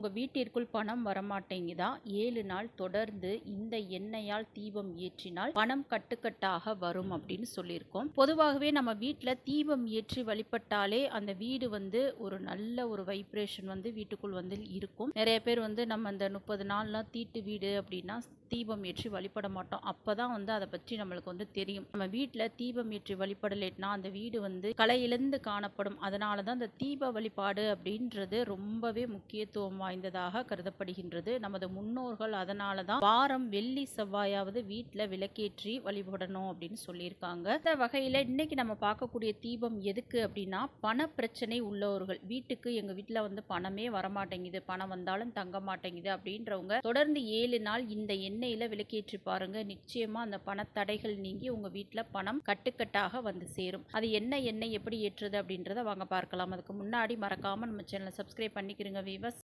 உங்கள் வீட்டிற்குள் பணம் வரமாட்டேங்குதா? ஏழு நாள் தொடர்ந்து இந்த எண்ணெயால் தீபம் ஏற்றினால் பணம் கட்டுக்கட்டாக வரும் அப்படின்னு சொல்லியிருக்கோம். பொதுவாகவே நம்ம வீட்டில் தீபம் ஏற்றி வழிபட்டாலே அந்த வீடு வந்து ஒரு நல்ல ஒரு வைப்ரேஷன் வந்து வீட்டுக்குள் வந்து இருக்கும். நிறைய பேர் வந்து நம்ம அந்த முப்பது நாள்லாம் தீட்டு வீடு அப்படின்னா தீபம் ஏற்றி வழிபட மாட்டோம். அப்போ தான் வந்து அதை பற்றி நம்மளுக்கு வந்து தெரியும். நம்ம வீட்டில் தீபம் ஏற்றி வழிபடலேட்னா அந்த வீடு வந்து கலையிலிருந்து காணப்படும். அதனால தான் அந்த தீப வழிபாடு அப்படின்றது ரொம்பவே முக்கியத்துவம் வாய்ந்ததாக கருதப்படுகின்றது. நமது முன்னோர்கள் அதனால தான் வாரம் வெள்ளி செவ்வாயாவது வீட்டில் விளக்கேற்றி வழிபடணும் அப்படின்னு சொல்லியிருக்காங்க. இந்த வகையில் இன்னைக்கு நம்ம பார்க்கக்கூடிய தீபம் எதுக்கு அப்படின்னா பண பிரச்சனை உள்ளவர்கள். வீட்டுக்கு எங்கள் வீட்டில் வந்து பணமே வரமாட்டேங்குது. பணம் வந்தாலும் தங்க மாட்டேங்குது அப்படின்றவங்க தொடர்ந்து ஏழு நாள் இந்த எண்ணெயில் விளக்கேற்றி பாருங்க. நிச்சயமா அந்த பணத்தடைகள் நீங்கி உங்க வீட்டில் பணம் கட்டுக்கட்டாக வந்து சேரும். அது என்ன எண்ணெய் எப்படி ஏற்றுறது அப்படின்றத வாங்க பார்க்கலாம். அதுக்கு முன்னாடி மறக்காம நம்ம சேனலை சப்ஸ்கிரைப் பண்ணிக்கிறோங்க வீவர்ஸ்